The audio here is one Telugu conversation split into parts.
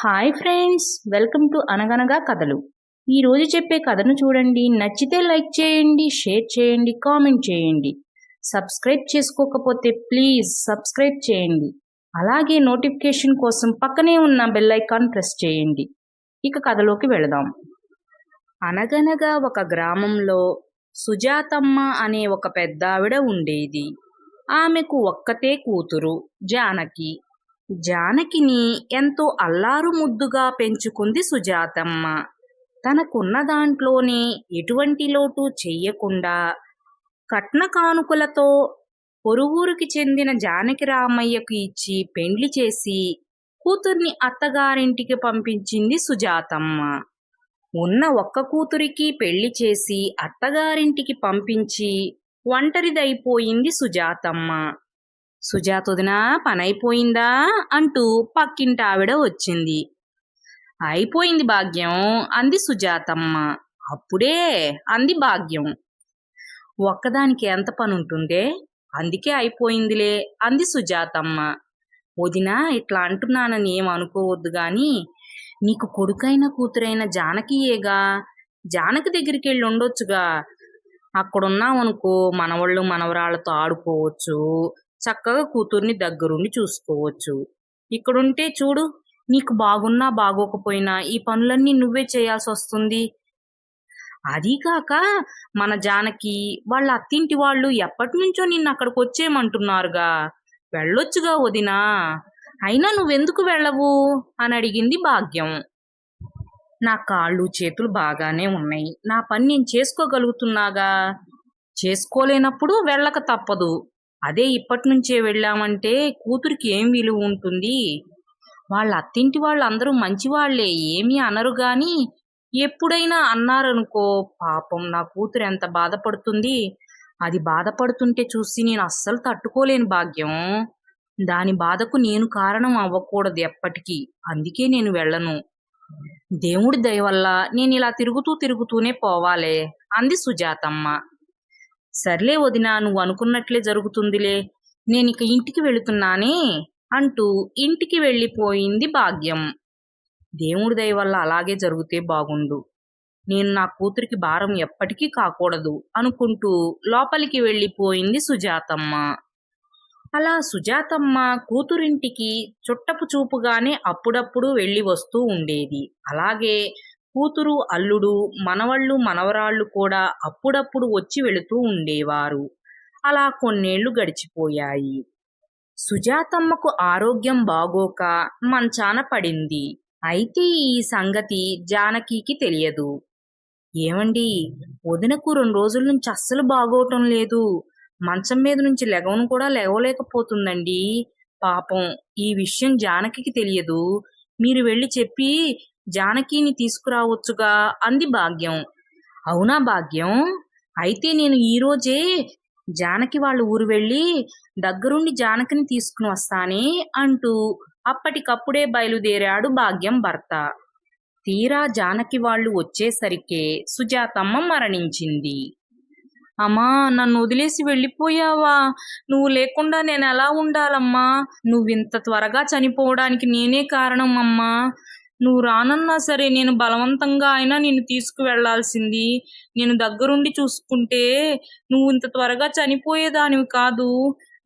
హాయ్ ఫ్రెండ్స్ వెల్కమ్ టు అనగనగా కథలు ఈరోజు చెప్పే కథను చూడండి. నచ్చితే లైక్ చేయండి షేర్ చేయండి కామెంట్ చేయండి. సబ్స్క్రైబ్ చేసుకోకపోతే ప్లీజ్ సబ్స్క్రైబ్ చేయండి. అలాగే నోటిఫికేషన్ కోసం పక్కనే ఉన్న బెల్ ఐకాన్ ప్రెస్ చేయండి. ఇక కథలోకి వెళదాం. అనగనగా ఒక గ్రామంలో సుజాతమ్మ అనే ఒక పెద్దావిడ ఉండేది. ఆమెకు ఒక్కతే కూతురు జానకి. జానకిని ఎంతో అల్లారు ముద్దుగా పెంచుకుంది సుజాతమ్మ. తనకున్న దాంట్లోనే ఎటువంటి లోటు చెయ్యకుండా కట్న కానుకలతో పొరుగురికి చెందిన జానకి రామయ్యకు ఇచ్చి పెండ్లి చేసి కూతుర్ని అత్తగారింటికి పంపించింది సుజాతమ్మ. ఉన్న ఒక్క కూతురికి పెళ్ళి చేసి అత్తగారింటికి పంపించి ఒంటరిదైపోయింది సుజాతమ్మ. సుజాతొదినా పనైపోయిందా? అంటూ పక్కింటి ఆవిడ వచ్చింది. అయిపోయింది భాగ్యం అంది సుజాతమ్మ. అప్పుడే అంది భాగ్యం. ఒక్కదానికి ఎంత పని ఉంటుందే అందుకే అయిపోయిందిలే అంది సుజాతమ్మ. వదినా ఇట్లా అంటున్నానని ఏం అనుకోవద్దు గాని నీకు కొడుకైన కూతురైన జానకియేగా? జానకి దగ్గరికి వెళ్ళి ఉండొచ్చుగా? అక్కడున్నామనుకో మనవాళ్ళు మనవరాళ్ళతో ఆడుకోవచ్చు. చక్కగా కూతుర్ని దగ్గరుండి చూసుకోవచ్చు. ఇక్కడుంటే చూడు నీకు బాగున్నా బాగోకపోయినా ఈ పనులన్నీ నువ్వే చేయాల్సి వస్తుంది అదీకాక మన జానకి వాళ్ళ అత్తింటి వాళ్ళు ఎప్పటి నుంచో నిన్ను అక్కడికి వచ్చేయమంటున్నారుగా వెళ్ళొచ్చుగా వదినా. అయినా నువ్వెందుకు వెళ్ళవు? అని అడిగింది భాగ్యం. నా కాళ్ళు చేతులు బాగానే ఉన్నాయి. నా పని నేను చేసుకోగలుగుతున్నాగా? చేసుకోలేనప్పుడు వెళ్ళక తప్పదు. అదే ఇప్పటి నుంచే వెళ్ళామంటే కూతురికి ఏం విలువ ఉంటుంది? వాళ్ళ అత్తింటి వాళ్ళందరూ మంచివాళ్ళే ఏమీ అనరు గాని ఎప్పుడైనా అన్నారనుకో పాపం నా కూతురు ఎంత బాధపడుతుంది? అది బాధపడుతుంటే చూసి నేను అస్సలు తట్టుకోలేని భాగ్యం. దాని బాధకు నేను కారణం అవ్వకూడదు ఎప్పటికీ. అందుకే నేను వెళ్ళను. దేవుడి దయ వల్ల నేను ఇలా తిరుగుతూ తిరుగుతూనే పోవాలే అంది సుజాతమ్మ. సర్లే వదినా నువ్వు అనుకున్నట్లే జరుగుతుందిలే. నేను ఇక ఇంటికి వెళుతున్నానే అంటూ ఇంటికి వెళ్ళిపోయింది భాగ్యం. దేవుడి దయ వల్ల అలాగే జరిగితే బాగుండు. నేను నా కూతురికి భారం ఎప్పటికీ కాకూడదు అనుకుంటూ లోపలికి వెళ్ళిపోయింది సుజాతమ్మ. అలా సుజాతమ్మ కూతురింటికి చుట్టపు చూపుగానే అప్పుడప్పుడు వెళ్ళి వస్తూ ఉండేది. అలాగే కూతురు అల్లుడు మనవళ్ళు మనవరాళ్ళు కూడా అప్పుడప్పుడు వచ్చి వెళుతూ ఉండేవారు. అలా కొన్నేళ్ళు గడిచిపోయాయి. సుజాతమ్మకు ఆరోగ్యం బాగోక మంచాన పడింది. అయితే ఈ సంగతి జానకికి తెలియదు. ఏమండి వదినకు రెండు రోజుల నుంచి అస్సలు బాగోవటం లేదు. మంచం మీద నుంచి లెగవను కూడా లెగవలేకపోతుందండి. పాపం ఈ విషయం జానకికి తెలియదు. మీరు వెళ్ళి చెప్పి జానకిని తీసుకురావచ్చుగా అంది భాగ్యం. అవునా భాగ్యం? అయితే నేను ఈరోజే జానకి వాళ్ళ ఊరు వెళ్ళి దగ్గరుండి జానకిని తీసుకుని వస్తానే అంటూ అప్పటికప్పుడే బయలుదేరాడు భాగ్యం భర్త. తీరా జానకి వాళ్ళు వచ్చేసరికే సుజాతమ్మ మరణించింది. అమ్మా నన్ను వదిలేసి వెళ్ళిపోయావా? నువ్వు లేకుండా నేను ఎలా ఉండాలమ్మా? నువ్వింత త్వరగా చనిపోవడానికి నేనే కారణం అమ్మా నువ్వు రానన్నా సరే నేను బలవంతంగా అయినా నిన్ను తీసుకువెళ్ళాల్సింది నేను దగ్గరుండి చూసుకుంటే నువ్వు ఇంత త్వరగా చనిపోయేదానివి కాదు.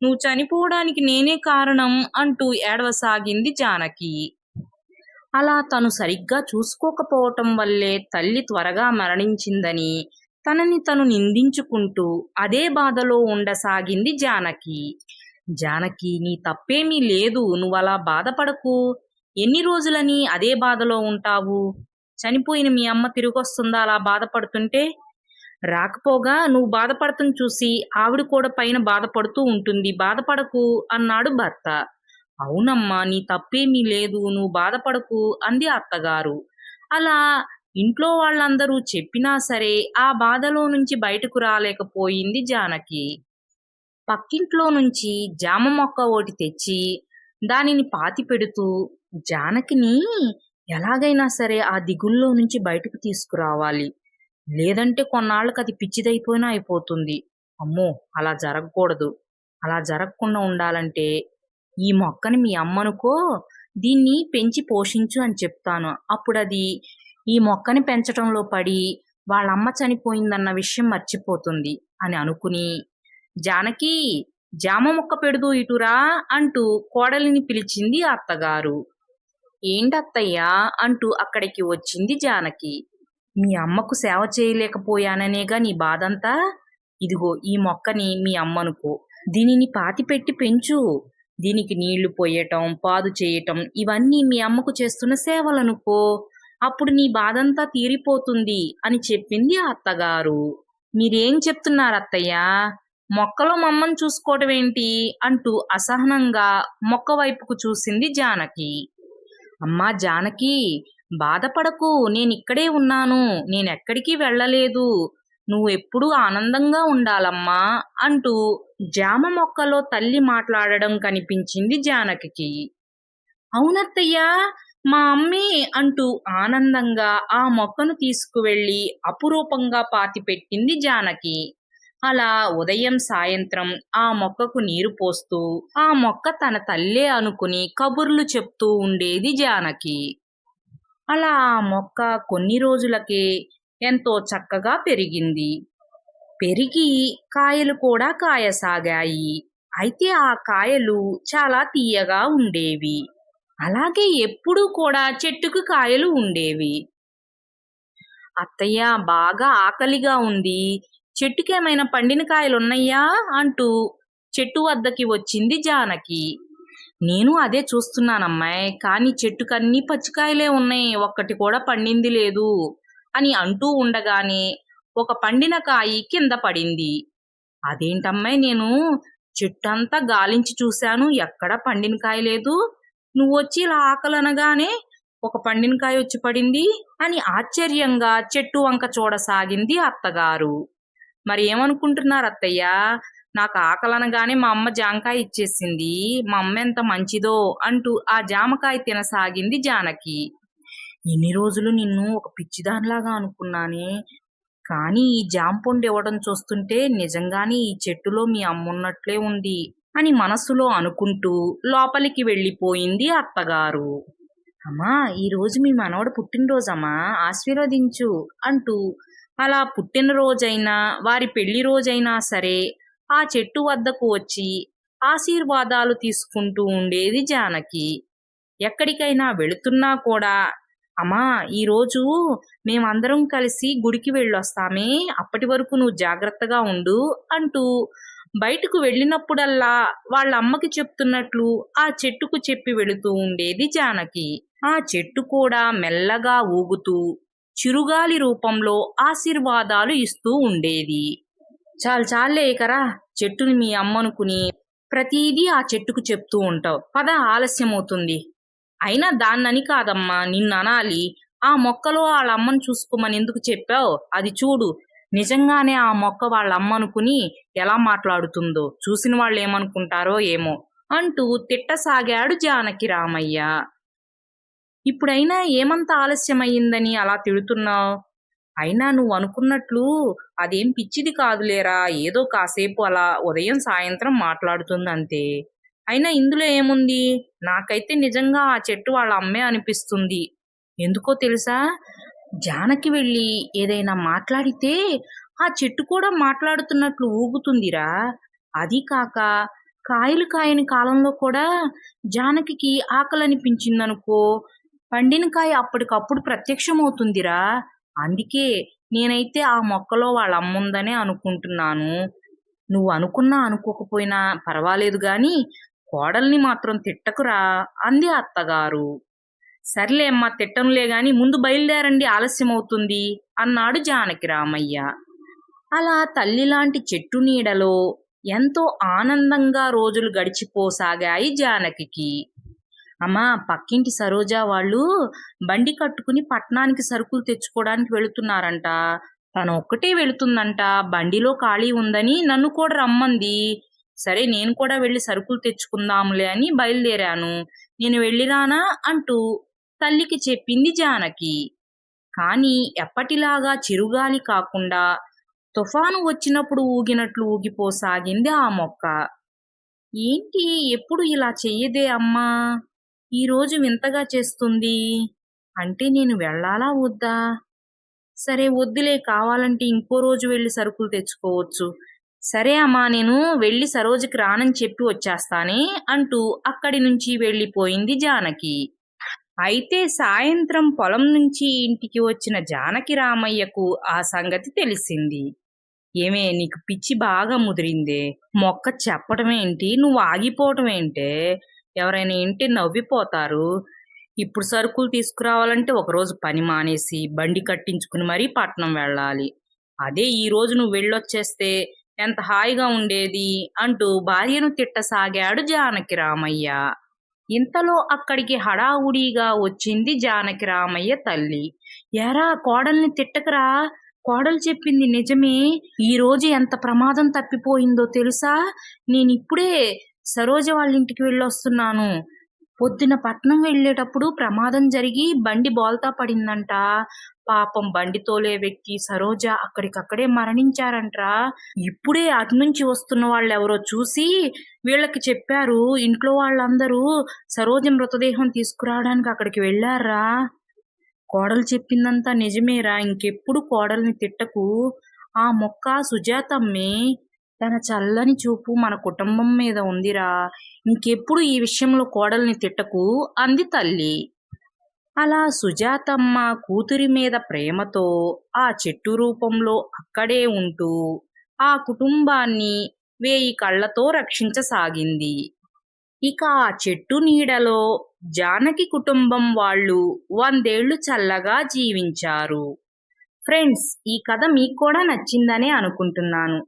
నువ్వు చనిపోవడానికి నేనే కారణం అంటూ ఏడవసాగింది జానకి. అలా తను సరిగ్గా చూసుకోకపోవటం వల్లే తల్లి త్వరగా మరణించిందని తనని తను నిందించుకుంటూ అదే బాధలో ఉండసాగింది జానకి. జానకి నీ తప్పేమీ లేదు. నువ్వలా బాధపడకు. ఎన్ని రోజులని అదే బాధలో ఉంటావు? చనిపోయిన మీ అమ్మ తిరిగొస్తుందా అలా బాధపడుతుంటే? రాకపోగా నువ్వు బాధపడటం చూసి ఆవిడ కూడా పైన బాధపడుతూ ఉంటుంది. బాధపడకు అన్నాడు భర్త. అవునమ్మా నీ తప్పేమీ లేదు. నువ్వు బాధపడకు అంది అత్తగారు. అలా ఇంట్లో వాళ్ళందరూ చెప్పినా సరే ఆ బాధలో నుంచి బయటకు రాలేకపోయింది జానకి. పక్కింట్లో నుంచి జామ మొక్క ఒకటి తెచ్చి దానిని పాతి పెడుతూ జానకిని ఎలాగైనా సరే ఆ దిగుల్లో నుంచి బయటకు తీసుకురావాలి. లేదంటే కొన్నాళ్ళకి అది పిచ్చిదైపోయినా అయిపోతుంది. అమ్మో! అలా జరగకూడదు. అలా జరగకుండా ఉండాలంటే ఈ మొక్కని మీ అమ్మనుకో దీన్ని పెంచి పోషించు అని చెప్తాను. అప్పుడు అది ఈ మొక్కని పెంచటంలో పడి వాళ్ళమ్మ చనిపోయిందన్న విషయం మర్చిపోతుంది అని అనుకుని జానకి జామ మొక్క పెడుదు ఇటురా అంటూ కోడలిని పిలిచింది అత్తగారు. ఏంటత్తయ్యా అంటూ అక్కడికి వచ్చింది జానకి. మీ అమ్మకు సేవ చేయలేకపోయాననేగా నీ బాధంతా? ఇదిగో ఈ మొక్కని మీ అమ్మనుకో. దీనిని పాతి పెట్టి పెంచు. దీనికి నీళ్ళు పోయటం పాదు చేయటం ఇవన్నీ మీ అమ్మకు చేస్తున్న సేవలనుకో. అప్పుడు నీ బాధంతా తీరిపోతుంది అని చెప్పింది ఆ అత్తగారు. మీరేం చెప్తున్నారు అత్తయ్య మొక్కలో మమ్మని చూసుకోవటం ఏంటి అంటూ అసహనంగా మొక్క వైపుకు చూసింది జానకి. అమ్మా జానకి బాధపడకు. నేనిక్కడే ఉన్నాను. నేనెక్కడికి వెళ్ళలేదు. నువ్వు ఎప్పుడూ ఆనందంగా ఉండాలమ్మా అంటూ జామ మొక్కలో తల్లి మాట్లాడడం కనిపించింది జానకి అవునత్తయ్యా మా అమ్మే అంటూ ఆనందంగా ఆ మొక్కను తీసుకువెళ్ళి అపురూపంగా పాతిపెట్టింది జానకి. అలా ఉదయం సాయంత్రం ఆ మొక్కకు నీరు పోస్తూ ఆ మొక్క తన తల్లే అనుకుని కబుర్లు చెప్తూ ఉండేది జానకి. అలా ఆ మొక్క కొన్ని రోజులకే ఎంతో చక్కగా పెరిగింది. పెరిగి కాయలు కూడా కాయసాగాయి. అయితే ఆ కాయలు చాలా తీయగా ఉండేవి. అలాగే ఎప్పుడూ కూడా చెట్టుకు కాయలు ఉండేవి. అత్తయ్య బాగా ఆకలిగా ఉంది. చెట్టుకేమైనా పండిన కాయలు ఉన్నాయా అంటూ చెట్టు వద్దకి వచ్చింది జానకి. నేను అదే చూస్తున్నానమ్మాయి కానీ చెట్టుకన్నీ పచ్చికాయలే ఉన్నాయి ఒక్కటి కూడా పండింది లేదు అని అంటూ ఉండగానే ఒక పండిన కాయి కింద పడింది. అదేంటమ్మాయి నేను చెట్టంతా గాలించి చూశాను ఎక్కడ పండిన కాయ లేదు. నువ్వు వచ్చి ఇలా ఆకలనగానే ఒక పండిన కాయ వచ్చి పడింది అని ఆశ్చర్యంగా చెట్టు వంక చూడసాగింది అత్తగారు. మరి ఏమనుకుంటున్నారు అత్తయ్య? నాకు ఆకలనగానే మా అమ్మ జామకాయ ఇచ్చేసింది. మా అమ్మ ఎంత మంచిదో అంటూ ఆ జామకాయ తినసాగింది జానకి. ఎన్ని రోజులు నిన్ను ఒక పిచ్చిదానిలాగా అనుకున్నానే? కానీ ఈ జాంపండు ఇవ్వడం చూస్తుంటే నిజంగానే ఈ చెట్టులో మీ అమ్మ ఉన్నట్లే ఉంది అని మనస్సులో అనుకుంటూ లోపలికి వెళ్ళిపోయింది అత్తగారు. అమ్మా ఈరోజు మీ మనవడు పుట్టినరోజమ్మా ఆశీర్వదించు అంటూ అలా పుట్టినరోజైనా వారి పెళ్ళి రోజైనా సరే ఆ చెట్టు వద్దకు వచ్చి ఆశీర్వాదాలు తీసుకుంటూ ఉండేది జానకి. ఎక్కడికైనా వెళుతున్నా కూడా అమ్మా ఈరోజు మేమందరం కలిసి గుడికి వెళ్ళొస్తామే అప్పటి వరకు నువ్వు జాగ్రత్తగా ఉండు అంటూ బయటకు వెళ్ళినప్పుడల్లా వాళ్ళ అమ్మకి చెప్తున్నట్లు ఆ చెట్టుకు చెప్పి వెళుతూ ఉండేది జానకి. ఆ చెట్టు కూడా మెల్లగా ఊగుతూ చిరుగాలి రూపంలో ఆశీర్వాదాలు ఇస్తూ ఉండేది. చాలు చాలే ఇకరా చెట్టుని మీ అమ్మనుకుని ప్రతిదీ ఆ చెట్టుకు చెప్తూ ఉంటావు. పద ఆలస్యం అవుతుంది అయినా దాన్నని కాదమ్మా నిన్ను అనాలి ఆ మొక్కలో వాళ్ళ అమ్మను చూసుకోమని ఎందుకు చెప్పావు? అది చూడు. నిజంగానే ఆ మొక్క వాళ్ళ అమ్మ అనుకుని ఎలా మాట్లాడుతుందో చూసిన వాళ్ళు ఏమనుకుంటారో ఏమో అంటూ తిట్టసాగాడు జానకి రామయ్య. ఇప్పుడైనా ఏమంత ఆలస్యమయ్యిందని అలా తిడుతున్నావు? అయినా నువ్వు అనుకున్నట్లు అదేం పిచ్చిది కాదులేరా ఏదో కాసేపు అలా ఉదయం సాయంత్రం మాట్లాడుతుంది అంతే అయినా ఇందులో ఏముంది? నాకైతే నిజంగా ఆ చెట్టు వాళ్ళ అమ్మే అనిపిస్తుంది. ఎందుకో తెలుసా? జానకి వెళ్ళి ఏదైనా మాట్లాడితే ఆ చెట్టు కూడా మాట్లాడుతున్నట్లు ఊగుతుందిరా. అది కాక కాయలు కాయని కాలంలో కూడా జానకి ఆకలనిపించిందనుకో పండిన కాయ అప్పటికప్పుడు ప్రత్యక్షమవుతుందిరా. అందుకే నేనైతే ఆ మొక్కలో వాళ్ళ అమ్ముందనే అనుకుంటున్నాను. నువ్వు అనుకున్నా అనుకోకపోయినా పర్వాలేదు గాని కోడల్ని మాత్రం తిట్టకురా అంది అత్తగారు. సర్లే అమ్మా తిట్టనులే గాని ముందు బయలుదేరండి ఆలస్యం అవుతుంది అన్నాడు జానకి రామయ్య. అలా తల్లిలాంటి చెట్టు నీడలో ఎంతో ఆనందంగా రోజులు గడిచిపోసాగాయి జానకి అమ్మా పక్కింటి సరోజా వాళ్ళు బండి కట్టుకుని పట్నానికి సరుకులు తెచ్చుకోవడానికి వెళుతున్నారంట. తను ఒక్కటే వెళుతుందంట. బండిలో ఖాళీ ఉందని నన్ను కూడా రమ్మంది. సరే నేను కూడా వెళ్ళి సరుకులు తెచ్చుకుందాంలే అని బయలుదేరాను. నేను వెళ్ళిరానా? అంటూ తల్లికి చెప్పింది జానకి. కానీ ఎప్పటిలాగా చిరుగాలి కాకుండా తుఫాను వచ్చినప్పుడు ఊగినట్లు ఊగిపోసాగింది ఆ మొక్క. ఏంటి? ఎప్పుడు ఇలా చెయ్యదే అమ్మా? ఈరోజు వింతగా చేస్తుంది అంటే నేను వెళ్ళాలా వద్దా? సరే వద్దులే కావాలంటే ఇంకో రోజు వెళ్ళి సరుకులు తెచ్చుకోవచ్చు. సరే అమ్మా నేను వెళ్ళి సరోజకి రానని చెప్పి వచ్చేస్తానే అంటూ అక్కడి నుంచి వెళ్ళిపోయింది జానకి. అయితే సాయంత్రం పొలం నుంచి ఇంటికి వచ్చిన జానకి రామయ్యకు ఆ సంగతి తెలిసింది. ఏమే నీకు పిచ్చి బాగా ముదిరిందే. మొక్క చెప్పటమేంటి? నువ్వు ఆగిపోవటమేంటే? ఎవరైనా ఇంటి నవ్విపోతారు. ఇప్పుడు సరుకులు తీసుకురావాలంటే ఒకరోజు పని మానేసి బండి కట్టించుకుని మరీ పట్నం వెళ్ళాలి. అదే ఈ రోజు నువ్వు వెళ్ళొచ్చేస్తే ఎంత హాయిగా ఉండేది అంటూ భార్యను తిట్టసాగాడు జానకి రామయ్య. ఇంతలో అక్కడికి హడావుడిగా వచ్చింది జానకి రామయ్య తల్లి. ఎరా కోడల్ని తిట్టకరా? కోడలు చెప్పింది నిజమే. ఈ రోజు ఎంత ప్రమాదం తప్పిపోయిందో తెలుసా? నేను ఇప్పుడే సరోజ వాళ్ళ ఇంటికి వెళ్ళొస్తున్నాను. పొద్దున పట్నం వెళ్ళేటప్పుడు ప్రమాదం జరిగి బండి బోల్తా పడిందంట. పాపం బండి తోలే వ్యక్తి సరోజ అక్కడికక్కడే మరణించారంట్రా. ఇప్పుడే అటు నుంచి వస్తున్న వాళ్ళు ఎవరో చూసి వీళ్ళకి చెప్పారు. ఇంట్లో వాళ్ళందరూ సరోజ మృతదేహం తీసుకురావడానికి అక్కడికి వెళ్ళారా? కోడలు చెప్పిందంతా నిజమేరా. ఇంకెప్పుడు కోడల్ని తిట్టకు. ఆ మొక్క సుజాతమ్మే. తన చల్లని చూపు మన కుటుంబం మీద ఉందిరా. ఇంకెప్పుడు ఈ విషయంలో కోడల్ని తిట్టకు? అంది తల్లి. అలా సుజాతమ్మ కూతురి మీద ప్రేమతో ఆ చెట్టు రూపంలో అక్కడే ఉంటూ ఆ కుటుంబాన్ని వేయి కళ్ళతో రక్షించసాగింది. ఇక ఆ చెట్టు నీడలో జానకి కుటుంబం వాళ్ళు వందేళ్ళు చల్లగా జీవించారు. ఫ్రెండ్స్ ఈ కథ మీకు కూడా నచ్చిందనే అనుకుంటున్నాను.